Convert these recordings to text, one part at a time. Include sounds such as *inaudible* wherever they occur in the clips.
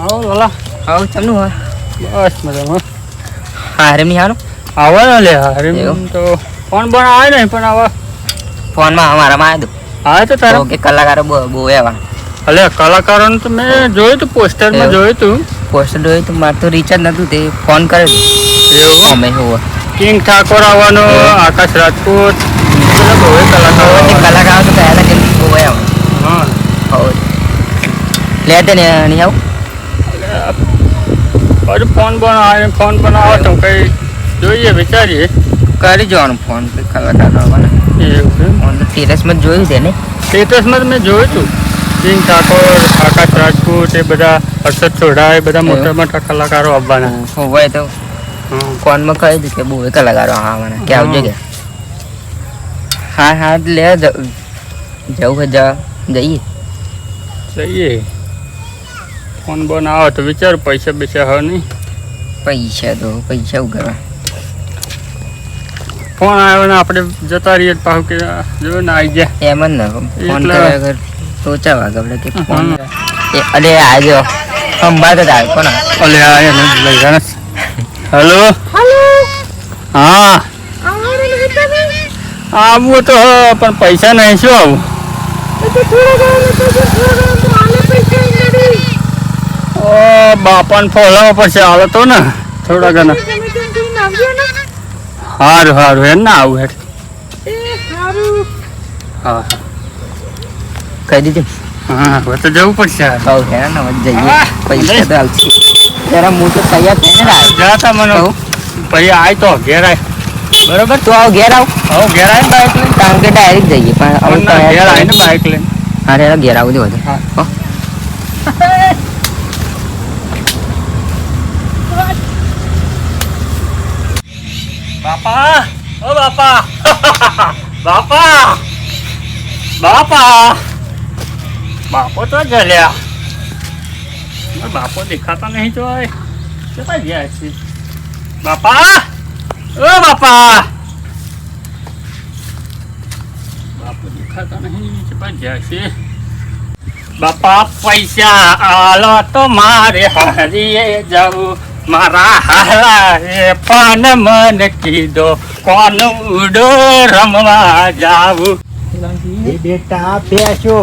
આવો લોલા. આવું ચમનું હોય બસ મજામાં. હા નહીં હારું આવે ને લે હારે તો ફોન પણ આવે નહીં પણ હવે ફોનમાં અમારામાં આવ્યું આવે તો. હતું કે કલાકારો બહુ બહુ એવા. અલે કલાકારોનું તો મેં જોયું તું પોસ્ટરમાં એવું? જોયું તું. પોસ્ટર જોયું મારે તો રિચાર્જ નતું તે ફોન કરે એવું? અમે કિંગ ઠાકોર આવવાનો આકાશ રાજપૂત. બધા બહુ કલાકારો કલાકારો તો કહેલા કે બહુ એવા હા હોવ લે તે ને નહીં આવું. પછી ફોન પણ આવે ફોન પણ આવે તો કઈ જોઈએ વિચારીએ. કરી જવાનું ફોન કે કલાકારો આવવાના એવું છે? જ જોયું છે ને? સ્ટેટસમાં મેં જોયું તું કિંગ ઠાકોર આકાશ રાજપૂત એ બધા હર્ષદ સોઢા એ બધા મોટા મોટા કલાકારો આવવાના. હોય તો હા ફોનમાં કહી દીધું કે બહુ કલાકારો આવવાના કે આવજો કે. હા હા લે જવું હોય જા. જઈએ. જઈએ. ફોન બોન આવે તો વિચાર પૈસા બેસા હોય નહીં. પૈસા તો પૈસા ઉગાડવા. ફોન આવ્યો ને આપણે જતા રહીએ પાછું કે જો ને આવી ગયા. એમ જ ને ફોન કર્યા વગર સોચા વાગે આપણે કે ફોન એ અરે આજો અંબાત જ આવ્યો કોણ અલે આ એને લઈ ગયા હેલો? હા. આવું તો પણ પૈસા નહીં શું આવું? બાપાને ફોલાવવા પડશે. આવે તો ને. થોડા ઘણા. સારું સારું એમ ના આવું હેઠ હા કહી દીધું. હા હવે તો જવું પડશે. હવ હે ને હવે જઈએ. પૈસા તો આવશે જરા હું તો તૈયાર થઈને જ મને. પછી આય તો ઘેર આય. બરોબર? તું આવ ઘેર આવ. હવે ઘેર આય બાઇક લઈને. કારણ કે ડાયરેક્ટ જઈએ પણ હવે ઘેર આય ને બાઇક લઈને. હા રે ઘેર આવું હા. બાપા ઓ બાપા. *laughs* બાપા. બાપા. બાપો તો જલ્યા. બાપો દેખાતા નહીં તો ગયા છે બાપા. ઓ બાપા! બાપો દેખાતા નહીં કેટલા ગયા છે. બાપા પૈસા આલો તો મારે હારીએ જવું મારા હાલા પાન મન કીધો કોણ ઉડો રમવા જાવું એ બેટા બેસો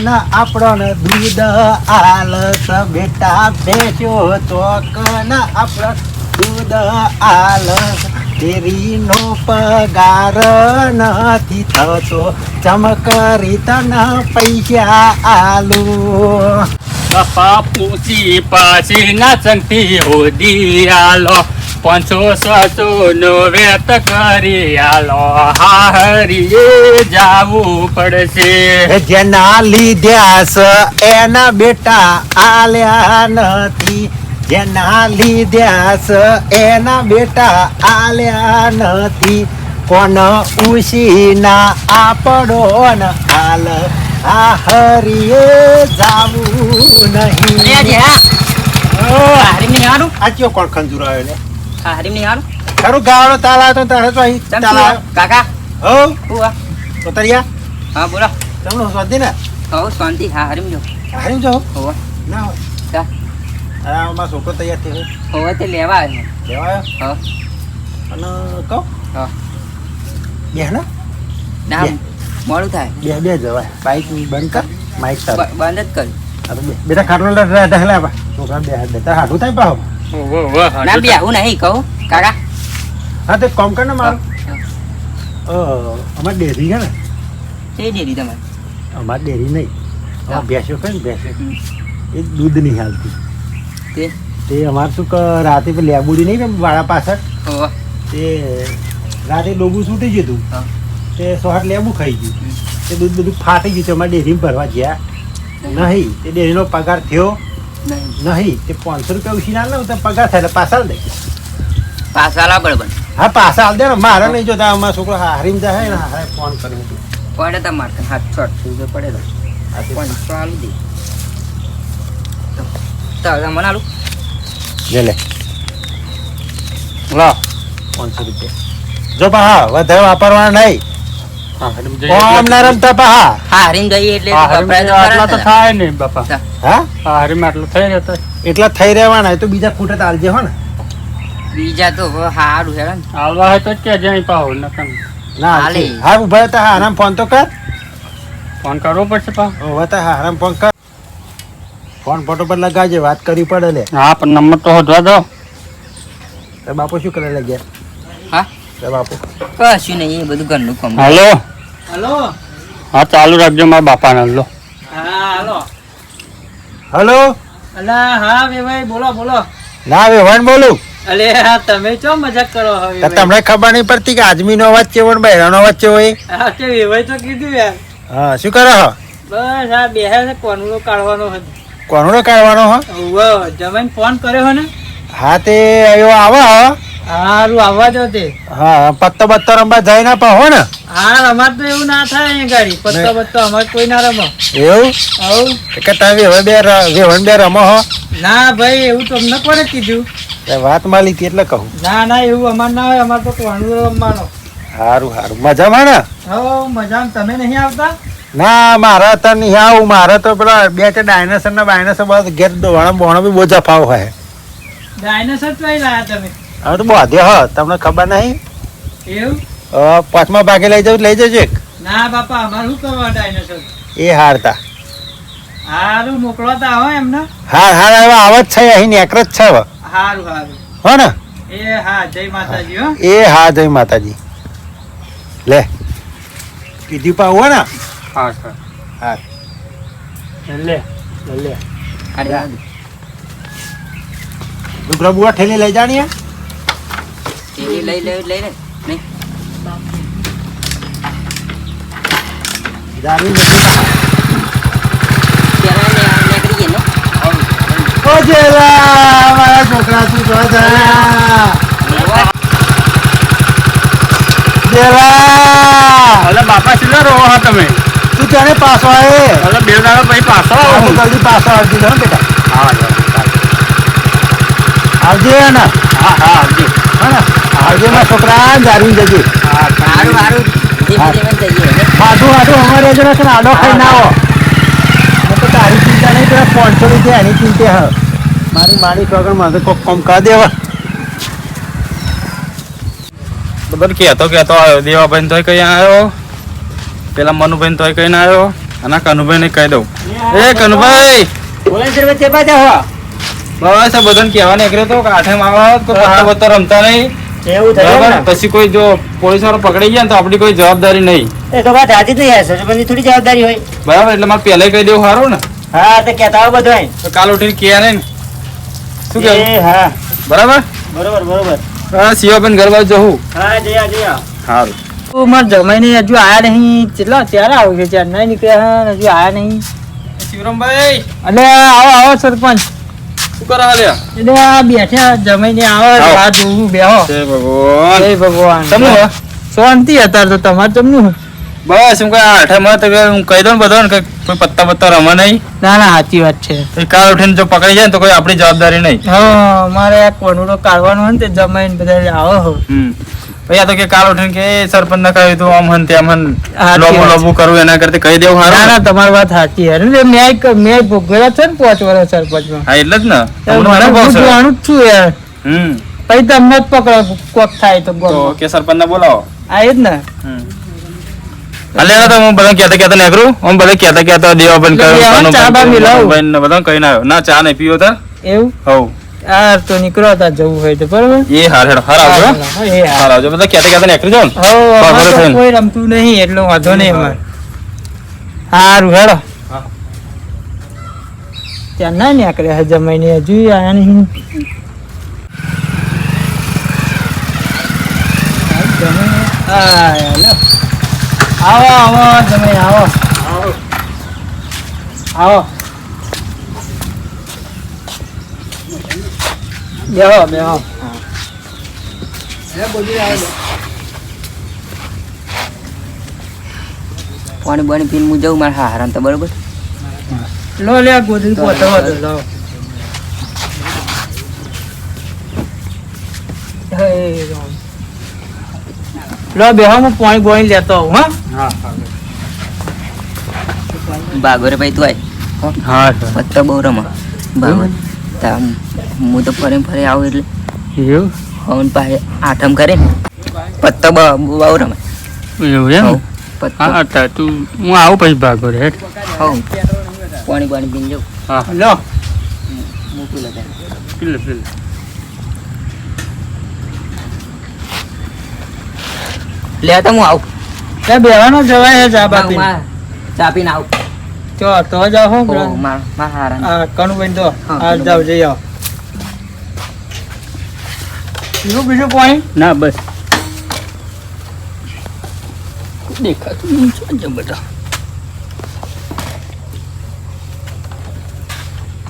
ને આપણને દૂધ આલસ. બેટા બેસો ને આપણ દૂધ આલ તેરીનો પગાર નથી થતો. ચમકરી તને પૈસા આલુ. બાપા પૂછી પાછી ના ચંટી હોદી આલો. પાંચસો સાસો નો વેત કરી આલો. હારીએ જાવું પડશે. જેના લીધ્યાસ એના બેટા આલ્યા નથી. જેના લીધ્યા છે એના બેટા આલ્યા નથી. કોણ ઉશીના આપડો ન હાલ આ હરીએ જાવું નહીં. હારીમ નહીં હારું? આ કયો કોણ ખંજુર આવ્યો ને હારીમ નહીં હારું? ખરું ગાવાનો તાલ આવ્યો તારે તો અહીં તાલ શું આવ્યો આ? કાકા? હો? શું આ? હા બોલો. તમને શાંતિ ને? હો શાંતિ. હા હારીમ જો. હારી જાઓ હોવા. ના હોય. અરે છોકરો તૈયાર થયો હોવા તે લેવા આવ્યો લેવા આવ્યો? હા. અને કહો. હા. બે ને? ના મોડું થાય. બે બે જવાય બાઈક બંધ કર માઇક તાર બંધ જ આ બે. બેટા ખાટલો ઢહલા બા. છોકરા બે બેટા હાડું થાય પાહો? ના બે બી નહીં કહું. કાકા. હા તો કોમ કર ને મારું. અમાર ડેરી છે ને? છે ડેરી તમારે. અમાર ડેરી નહીં. હા. અમાર ભેંસો ને ભેંસો. એ દૂધ નહીં હાલતી. તે. તે અમાર શું કે રાતે લેબુડી નહીં વાળા પાછળ? તે રાતે ડોબું છૂટી ગયું હતું. તે સોહાટ લેબુ ખાઈ ગયું. તે દૂધ બધું ફાટી ગયું છે અમારે ડેરીમાં ભરવા ગયા. નહીં તે ડેરીનો પગાર થયો. નહીં. તે પાંચસો રૂપિયા ઉછીના ને તો પગાર થાય એટલે પાછા દે. પાછા બરાબર હા પાછા આલ દે ને મારે નહીં જોતા અમારા છોકરો હારીમ જાય ને હારે ફોન કર્યો પડે તમારે હાથ છોટ પડે પાંચસો આલું દે. તો હવે મને આલું લે લે. લો. પાંચસો રૂપિયા. જો પા હા વધારે વાપરવાના નહીં. ઓમ એટલે- ના રમતા પા હા. હરીમ જઈએ એટલે આટલા તો. થાય નહીં બાપા. હા? હારીમ આટલું થઈ રહેતા એટલા થઈ રહેવાના તો બીજા ખૂટે તાલજે હો ને. બીજા તો હારું છે ને. આવવા હોય તો જ કે જાય પાહો નકર. ના હાલે. હા ઊભા હતા હારામ ફોન તો કર. ફોન કરવો પડશે પા. ઊભા હતા હારામ ફોન કર. ફોન ફોટો પર લગાવજે વાત કરવી પડે લે હા પણ નંબર તો હોધવા દો. તારા બાપુ શું કરે લાગ્યા હા? તારા બાપુ. કશું નહીં એ બધું ઘરનું કામ. હાલો. હલો. હા ચાલુ રાખજો મારા બાપાને લો હા હલો. હલો. અલા હા વેભાઈ બોલો બોલો. ના વેવાણ બોલું. અલે હા તમે ચો મજાક કરો હવે તમને ખબર નહીં પડતી કે આજમીનો અવાજ કેવો ને બહેરાનો અવાજ કેવો એ? હા તે વેવાય તો કીધું યાર. હા શું કરો હો? બસ આ બેહે છે કોનુડો કાઢવાનો હતો. કોનો કાઢવાનો હો? જમાઈને ફોન કર્યો હો ને? હા તે આવ્યો આવો હો. હારું આવવા દો તે. હા પત્તો બત્તો રમવા જાય ના પાહો ને? હા અમાર તો એવું ના થાય અહીંયા ગાડી. પત્તો બત્તો અમાર કોઈ ના રમો. એવું? આવું. કે તમે વેવણ બે ર- વેવણ બે રમો હો. ના ભાઈ એવું તમને કોને કીધું? વાત માલી હતી એટલે કહું. ના ના એવું અમાર ના હોય અમાર તો કોણ રમવાનો. સારું હારું. મજામાં ને? હો મજામાં. તમે નહીં આવતા? ના મારા તો નહીં આવું. મારા તો પેલા બે ચાર ડાયનાસર ના બાયનાસર બધા ઘેર દોવાણા બોણો બી બહુ જફાવ હોય. ડાયનાસર તો લાયા તમે. હવે તો બધે હ તમને ખબર નહીં? એવું? પાંચમા ભાગે લઈ જાવ લઈ જજો એક. ના બાપા અમારે શું કરવા ડાયનોસર એ હારતા. હારું મોકલતા હો એમને. હા હાર હવે આવત છે અહીં નેકર જ છે હવે. હારું હારું. હો ને? એ હા જય માતાજી હો. એ હા જય માતાજી. લે. કીધી પાવ હો ને? હા સર હા. લે લે. અરે ડુગરા બુઆ ઠેલી લઈ જાણીએ હે? લઈ લઈ લઈ લે. નહીં. દારૂ નથી. જેલા મારા છોકરા તું તો જેલા. અલે બાપા કેટલા રહો હા તમે? તેને પાછો આવે બે દાડા પછી પાછો આવો. હું. જલ્દી પાછો આવજો ને બેટા. હા હા, આવજે ને હા હા આવજો. હા ને આવજે મારા છોકરા જારી જજે. હા જઈએ. ને આડું આડું અમારે જો ને આડો ખાઈ ના આવો. મને તો તારી ચિંતા નહીં પેલા પાંચસો રૂપિયા એની ચિંતા હ. મારી મારી વગર મારે કોક કોમ કરી દેવા. બધું કહેતો કહેતો આવ્યો. દેવાભાઈ તો કઈ આવ્યો પેલા મનુભાઈ તોય કઈ ના આવ્યો અને કનુભાઈ ને કહી દઉં. એ કનુભાઈ! તે બસ બધાને કહેવા નીકળ્યો તો કાંઠે આઠે તો પત્તા રમતા નહીં. પછી કોઈ જો પોલીસ વાળો પકડી ગયા તો આપણી કોઈ જવાબદારી નહીં. એ તો વાત સાચી પણ થોડી જવાબદારી હોય. બરાબર? એટલે મારે પહેલે કહી દેવું સારું ને? હા તો કહેતા આવો બધું તો કાલ ઉઠીને કહે ને. શું કેવું હા. બરાબર? બરોબર બરોબર. હા શિવાબેન ઘર બાજુ જવું. હા જયા જયા. સારું તું માર જમાઈને હજુ આયા નહીં. કેટલા ત્યારે આવું છે ચાર નહીં નીકળ્યા હે, હજુ આયા નહીં. શિવરામભાઈ! અલે આવો આવો સરપંચ. શું કરો હાલ્યા એટલે આ બેઠા જમાઈને આવો આવો. આ જોવું બેહો. જય ભગવાન. જય ભગવાન. તમનું શાંતિ અત્યારે તો તમારે તમનું બસ હું કઈ આઠમાં તો હું કહી દઉં ને કે કોઈ પત્તા પત્તા રમે નહીં. ના ના સાચી વાત છે. કાલ ઉઠીને જો પકડી જાય ને તો કોઈ આપણી જવાબદારી નહીં. હા મારે આ કોનુડો કાઢવાનો હોય ને તે જમાઈને બધા આવો હમ. આ તો કે કાલ ઉઠીને કે સરપંચ ના કહ્યું તું આમ હન તેમ હન લોબુ લોબુ કરવું એના કરતા કહી દેવું ના ના? તમારી વાત સાચી એટલે મેં ક- મેં ભોગવેલા છે ને પાંચ વર્ષ સરપંચમાં. હા એટલે જ ને. મને છે. જોવાનું છું યાર હમ. પછી તમને જ પકડો કોક થાય તો તો કે સરપંચ ને બોલાવો આ જ ને. તો હું બધા કહેતા કહેતા નીકળું. હું બધા કહેતા કહેતા દેવા બંધ દેવાને ચા બા મિલાવું. ભાઈ ને બધા કઈ ના ચા નહીં પીવો તાર. એવું? હવ. આ તો નીકળો હતા જવું હોય તો બરોબર? એ હાર હેડ હાર આવજો એ હાર આવજો. બધા કેતે કેતે નીકળી જાઓ ને? છે કોઈ રમતું નહીં એટલો વાંધો નહીં અમારે. સારું હેડો. ત્યાં ના નીકળે હે મહિને હજુ આયા નહીં હા. આવો આવો જમાઈ આવો. આવો. બેહો બેહો. પાણી બાણી પીને હું જાઉં મારા હારામ તો બરોબર. લો લે બેહો હું પાણી બોણી લેતો આવું હા? હા ભાઈ તું આય. હો હા. પત્તા બહુ રમા. ભાગોર. તા હું તો ફરે ફરે આવું એટલે. એવું? હવન પાસે આઠમ કરે ને. પત્તા બહુ બહુ રમે. એવું એમ? પત્તા. હા તા તું હું આવું પછી ભાગો રે. હવ. પાણી પાણી પીને જાઉં. હા. લો. મૂકી લે પીલે પીલે. લે તો હું આવું. ત્યાં બેવાનો જવાય છે ચા બાપી ચા પીને આવું. તો તો જાઓ હો મારા મારા હારા આ કનુભાઈ તો આ જાવ જઈ આવો. બીજું બીજું પાણી? ના બસ. દેખાતું છે બધા.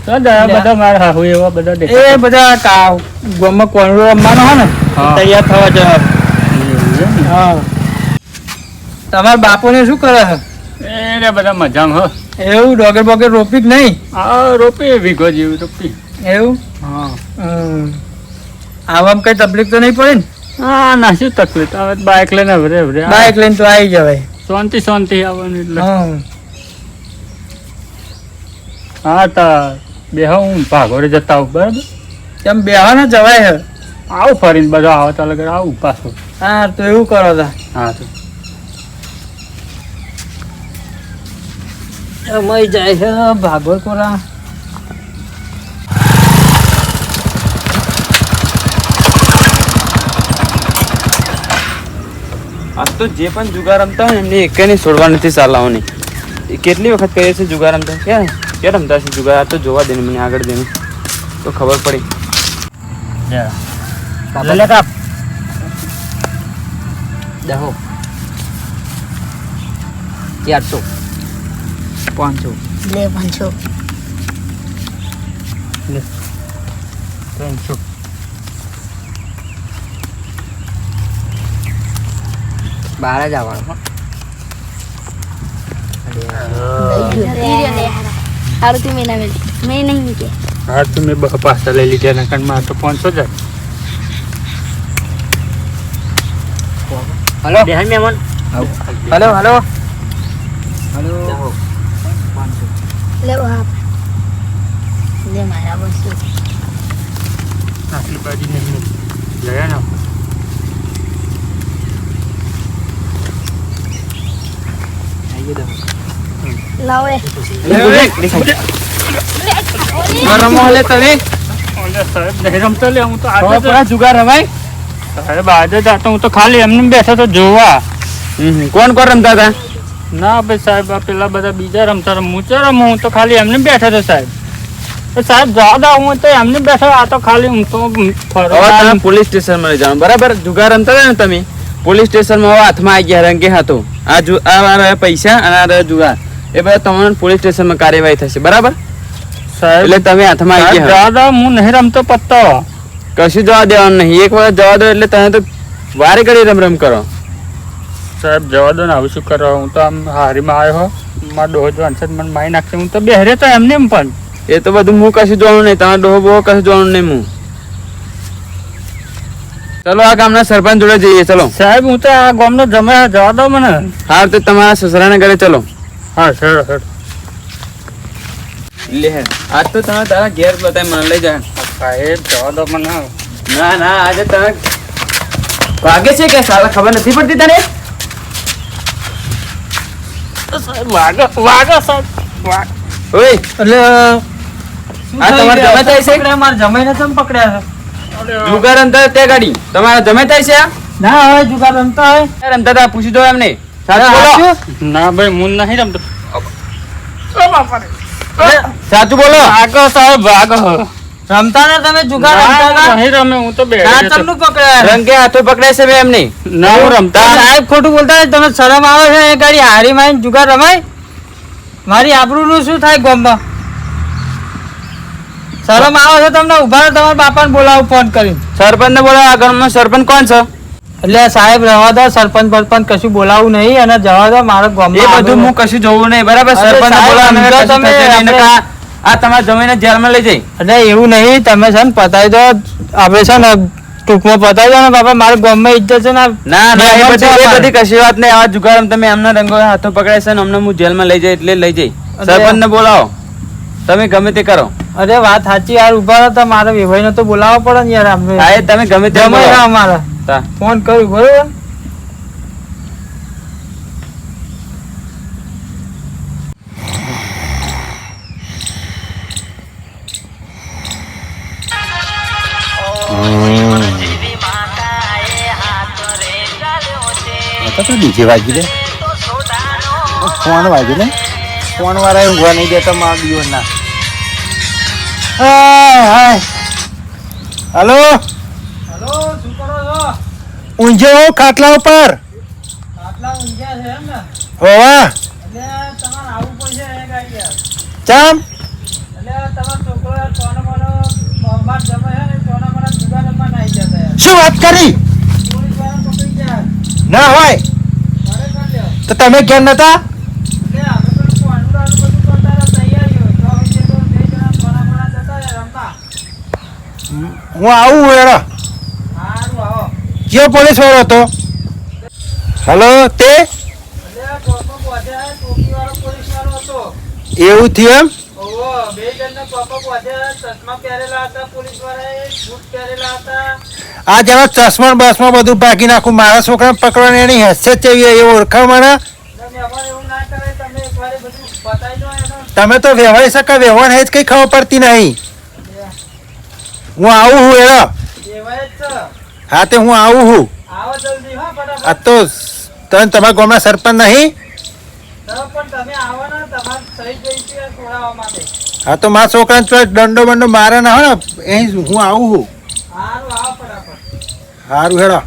બધા મારા હાહુ એવા બધા એ બધા કા ગામમાં કોણરો રમવાનો ને તૈયાર થવા જવા? હા. તમારા બાપુને શું કરે છે? એ બધા મજામાં હો. એવું ડોગર બોગર રોપી જ નહીં? આ રોપી વીઘો જેવું રોપી. એવું? હા. આવામાં કઈ તકલીફ તો નહીં પડે ને? હા ના શું તકલીફ? હવે બાઇક લઈને હવરે હવરે બાઇક લઈને તો આવી જવાય. શાંતિ શાંતિ આવવાનું એટલે. હા. તા બે હું ભાગોડે જતા આવું બરાબર? તેમ બેહવાના જવાય હે? આવું ફરીને બધા આવતા કરે આવું પાછું. હા તો એવું કરો તા. હા તો. મય જાય છે ભાગવત કોરા. તો જે પણ જુગાર રમતા હોય ને એમને એકેને છોડવા નથી સાલાઓની. એ કેટલી વખત કહીએ છે જુગાર રમતા? ક્યાં ક્યાં રમતા છે જુગાર? આ તો જોવા દે ને મને આગળ દે તો ખબર પડી. લે. કાપ. દહો. ચારસો. પાંચસો. લે પાંચસો. ત્રણસો. બાર જ આવવાનું હો. તું મેં ના નહીં પાછા લઈ લીધા એના કારણમાં તો પાંચસો જ હલો? બેહાન મહેમાન? Hello hello. હલો. લે લે મારા બસો આટલી બાજી ને લયા ના લાવે રમો લે તમે ઓલે સાહેબ નહીં રમતો લે હું તો આજે જ- થોડા જુગાર રમાય સાહેબ આજે જ આતો હું તો ખાલી એમને બેઠો તો જોવા હમ, કોણ કોણ રમતા હતા ના ભાઈ સાહેબ આ પેલા બધા બીજા રમતા રમ હું ચો રમું હું તો ખાલી એમને બેઠો તો સાહેબ સાહેબ જવા દો હું તો એમને બેઠો આ તો ખાલી હું તો પોલીસ સ્ટેશનમાં જવાનું બરાબર જુગાર રમતા હતા ને તમે પોલીસ સ્ટેશનમાં હાથમાં આવી ગયા રંગે હાથો. આ જુ આ પૈસા અને આ જુગાર. એ બધા તમારે પોલીસ સ્ટેશનમાં કાર્યવાહી થશે. બરાબર? એટલે તમે હાથમાં આવી ગયા દાદા હું નહીં રમતો પત્તો કશું જવા દેવાનું નહીં. એક વખત જવા દો એટલે તમે તો વારે ઘડી રમ રમ કરો. સાહેબ જવા દો ને આવું શું કરવા હું તો આમ હારીમાં આવ્યો હો. મારા ડોહો જો અંશત મને મારી નાખશે. હું તો બેહરે તો એમને એમ પણ. એ તો બધું હું કશું જોવાનું નહીં. તમારે ડોહો બોહો કશું જોવાનું નહીં હું. ચલો આ ગામના સરપંચ જોડે જઈએ ચલો. સાહેબ હું તો આ ગામનો જમે જવા દો મને. હા તો તમારા સસરાને ઘરે ચલો. હા સર સર. લે આજ તો તમે તારા ઘેર બતાય મને લઈ જાય સાહેબ જવા દો મને. ના ના આજે તમે વાગે છે કે? સાલા ખબર નથી પડતી તને? સાહેબ વાગો વાગો સાહેબ વાગ. ઓય. એટલે આ તમારે જમે થાય છે? મારા જમાઈને ચમ પકડ્યા. છે જુગાર અંતર તે ગાડી. તમારા જમે થાય છે ના હવે જુગાર રમતા હોય. રમતા હતા પૂછી દો એમને. સાચું બોલો. ના ભાઈ હું નહીં રમતો. સાચું બોલો. વાગો સાહેબ વાગો રમતા ને તમે જુગાર રમતા નહીં રમે હું તો બે ના ચમનું પકડ્યા રંગે હાથો પકડાય છે બે એમને? ના હું રમતા સાહેબ ખોટું બોલતા તમે શરમ આવે છે એ ગાડી હારી મારીને જુગાર રમાય? મારી આબરૂનું શું થાય ગામમાં? શરમ આવે છે તમને ઊભા તમારા બાપાને બોલાવું ફોન કરીને. સરપંચ ને બોલો આ સરપંચ કોણ છે? એટલે સાહેબ રહેવા દો સરપંચ બરપંચ કશું બોલાવું નહીં અને જવા દો મારો એ બધું હું કશું જોવું નહીં બરાબર? સરપંચ બોલાવો તમે, આ તમારા જમીને જેલમાં લઈ જઈ. એટલે એવું નહીં તમે છે ને પતાવી દો આપણે છે ને ટૂંકમાં પતાવી દો ને બાપા મારા ગામમાં ઇજ્જત છે ને ના ના એ બધી એ બધી કશી વાત નહીં. આવા જુગાર તમે એમના રંગો હાથો પકડાય છે ને અમને હું જેલમાં લઈ જાય એટલે લઈ જઈ. સરપંચ સરપંચને બોલાવો. તમે ગમે તે કરો. અરે વાત સાચી યાર ઊભા હતા તો મારા વિભાઈને તો બોલાવવા પડે ને યાર આપણે. હા તમે ગમે તે રહ્યા અમારા. ફોન કર્યું બરોબર? ડીજે વાગી દે ફોન વાગી દે ફોન વાળા ઊંઘવા નહીં દેતા મારા દિવસ ના. હલો? હલો શું કરો છો? ઊંઝે હો ખાટલા ઉપર. ખાટલા ઊંઘ્યા છે એમ ને? હોવા. એટલે તમારે આવું પડશે એ ગાડી ચમ? એટલે તમારો છોકરો કોનો કોનો મોનો જમે છે ને કોનો કોનો રમવા નાઈ જતા શું વાત કરી? ના હોય. તો તમે કેમ નતા એટલે આપણે પેલું કોંડુરાનું બધું કરતા રહ્યા તૈયારીઓ તો હવે જે તો બે જણા સોના મોના જતા રહ્યા રમવા હું આવું આવો કયો પોલીસ વાળો હતો? હલો, તે? એવું થયું એમ? આ જરા ચશ્મા બસમાં બધું ભાગી નાખું. મારા છોકરાને પકડવાની એની હેસિયત કેવી એ ઓળખાવ મને તમે તો વ્યવહાર શકા વ્યવહાર જ કઈ ખબર પડતી નહીં. હું આવું હું છે. હા તે હું આવું હું હા આ તો તમે તમારા ગામના સરપંચ નહીં? છે હા તો મારા છોકરાને તો દંડો બંડો મારે ના હોય ને એ હું આવું હું સારું હેડો.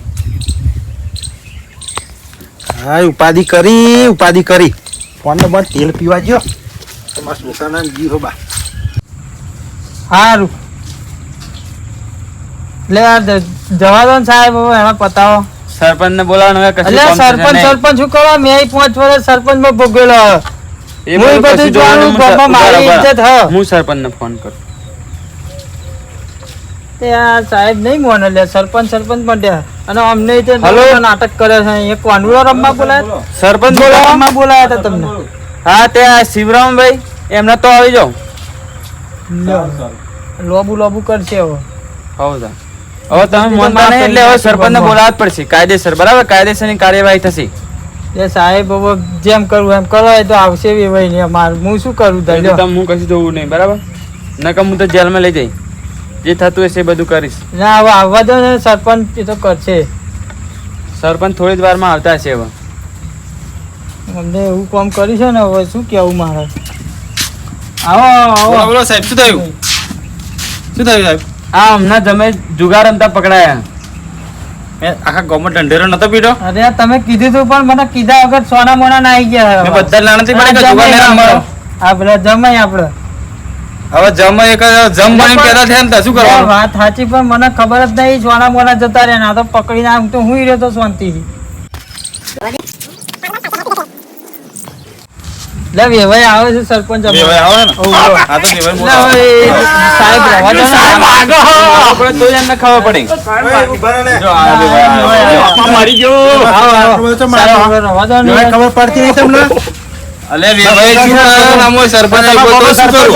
હા ઉપાધિ કરી ઉપાધિ કરી. ફોન બંધ તેલ પીવા ગયો તમારા મારા છોકરાના જીરો બા સારું એટલે જવા દો ને સાહેબ હવે એમાં પતાવો. સરપંચને બોલાવો હવે કશું એટલે સરપંચ. સરપંચ શું કરવા? મેં પાંચ વર્ષ સરપંચમાં ભોગવેલો હું બધું જોવાનું સર- મારી ઇજ્જત હ. હું સરપંચને ફોન કરું. તે આ સાહેબ નહીં મોને લે સરપંચ સરપંચ મંડ્યા અને અમને તે નાટક કરે છે એક વાંડુરો રમવા બોલાય? સરપંચ રમવા બોલાયા હતા તમને? હા તે આ શિવરામભાઈ એમને તો આવી જાઓ. લોબુ લોબુ કરશે હવે. હવ. હવે તમે મનમાં નહીં એટલે હવે સરપંચને બોલાવવા જ પડશે. કાયદેસર. બરાબર? કાયદેસરની કાર્યવાહી થશે. એ સાહેબ હવે જેમ કરવું એમ કરો તો આવશે બી ભાઈ ને માર હું શું કરું ધંધો તમે હું કશું જોવું નહીં. બરાબર? નકમ હું તો જેલમાં લઈ જઈ જે થતું હશે એ બધું કરીશ. ના હવે આવવા દો ને સરપંચ એ તો કરશે. સરપંચ થોડી જ વારમાં આવતા હશે હવે. અમને એવું કામ કર્યું છે ને હવે શું કેવું મારે? આવો આવો સાહેબ શું થયું? શું થયું સાહેબ? હા હમણાં તમે જુગાર રમતા પકડાયા. આખા ગામમાં ઢંઢેરો નતો પીડો? અરે તમે કીધું તું પણ મને કીધા વગર સોના મોના ના આવી ગયા બધા લાણથી આ પડી જુગાર નહીં જમાઈ રમવાનો. આપણે. હવે જમ એક જમ બની પેદા થયા ને શું કરવાનું? વાત સાચી પણ મને ખબર જ નહીં સોના મોના જતા રહ્યા ના તો પકડીને આમ તો હું રહ્યો તો શાંતિથી. લે વેવાઈ આવે છે સરપંચ અમારો. આવે ને? ઓહો. તો વેવાઈ લે સાહેબ રહેવા દો ને. આપણે તો એમને ખબર પડી જો આ વેવાઈ આવ્યો. આવો, આવો. સાહેબ, હવે રહેવા દો ખબર પડતી નહીં તમને અલે? સરપંચ આપ્યો તો શું કરું?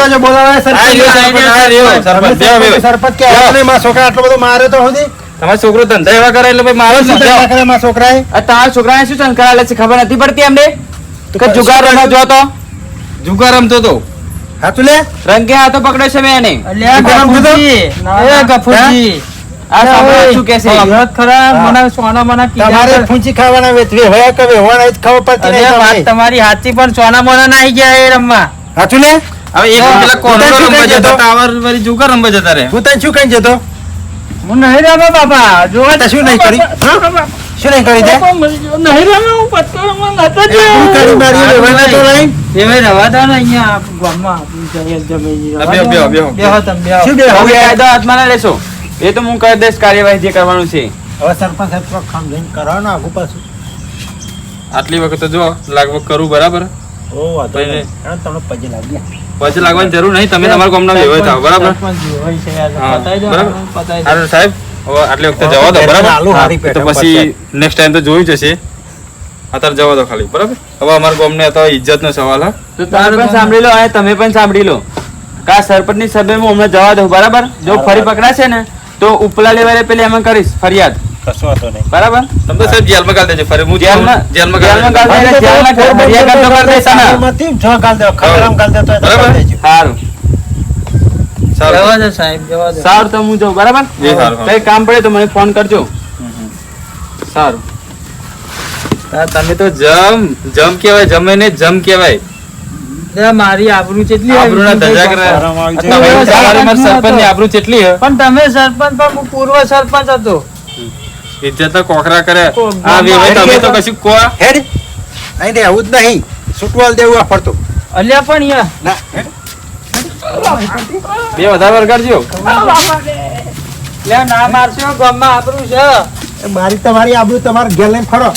સરપંચ સરપંચ. કે નહીં, છોકરા આટલો બધો મારે તો સુધી તમારો છોકરો ધંધા એવા કરે એટલે ભાઈ મારો શું કરે મારા છોકરાએ આ તમારા છોકરાને શું ચંકરાલે છે ખબર નથી પડતી એમને કે જુગાર રમવા જો તો જુગાર રમતો તો હાચું લે રંગે હાથો પકડ્યો છે મેં એને. અલ્યા, ગફુરજી. એ ગફુરજી. આ સાંભળો શું કે છે? સાંભળો ખરા મને સોના મના કીધા તમારે ફૂંચી ખાવાના વેતવે હોય કે વેવાના ખબર પડતી નહીં વાત તમારી સાચી પણ સોના મોના ના આવી ગયા એ રમવા. હાચું લે હવે એક પેલા કોનો તું રમવા જતો? ટાવર વાળી જુગાર રમવા જતા રે હું તને શું કઈ જતો? હું નહીં રમવા બાપા. જોવા તે શું નહીં કરી? હા? શું નહીં કરી તે નહીં રમે હું નતો કરી મારી તો દો ને અહીંયા ગામમાં. જઈએ તમે. શું બે હવે કાયદો હાથમાં લેશો. એ તો હું કરી દઈશ કાર્યવાહી જે કરવાનું છે. હવે સરપંચ સાહેબ થોડોક ખામ જઈને કરવાનો આગુ પાછું. આટલી વખત તો જો લાગવગ કરું બરાબર. ઓ હેડો તમને પગે લાગી. પછી લાગવાની જરૂર નહીં તમે તમારા ગામના વ્યવહાર થાવ બરાબર? સરપંચ હોય છે યાર. દો બરાબર. સાહેબ હવે આટલી વખતે જવા દો બરાબર? આલુ હારી હા, તો પછી નેક્સ્ટ ટાઈમ તો જોઈ જશે અત્યારે જવા દો ખાલી બરાબર? હવે અમારા ગામને તો ઇજ્જતનો સવાલ હા? તો તમે પણ સાંભળી લો અને તમે પણ સાંભળી લો. કા સરપંચની હું હમણાં જવા દઉં બરાબર? જો ફરી પકડાશે ને તો ઉપલા લેવલે પેલી એમાં કરીશ ફરિયાદ. બરાબર? તમે તો સાહેબ જેલમાં ગાળ દેજો ફરી હું જેલમાં જેલમાં જેલમાં દેજો. જેલમાં ગાળ- ફરિયાદ તો કરી દેશે ને. સાબરમતી જો ગાલ દો ખતરામ ગાલ દો તો બરાબર. દેજો. સારું જવા દો સાહેબ જવા દો. સારું તો હું જાઉં. બરાબર. કઈ કામ પડે તો મને ફોન કરજો. સારું. તમે તો જમ જમ કેવાય જમે ને જમ કેવાય મારી આબરૂ કેટલી આબરૂ ના ધજા કરે. આબરૂ કેટલી હે. પણ તમે સરપંચ પણ હું પૂર્વ સરપંચ હતો. ઇજ્જત કોકરા કરે. આ વેવાય તમે તો કશું કો હેડ. અહીં રે આવું જ નહીં. સુટવાલ દેવું આ ફરતું. અલ્યા પણ યા. ના. બે વધારે લે ના મારશો ગામમાં આબરું છે. મારી તમારી આબરું તમારે ઘેર લઈને ફરો.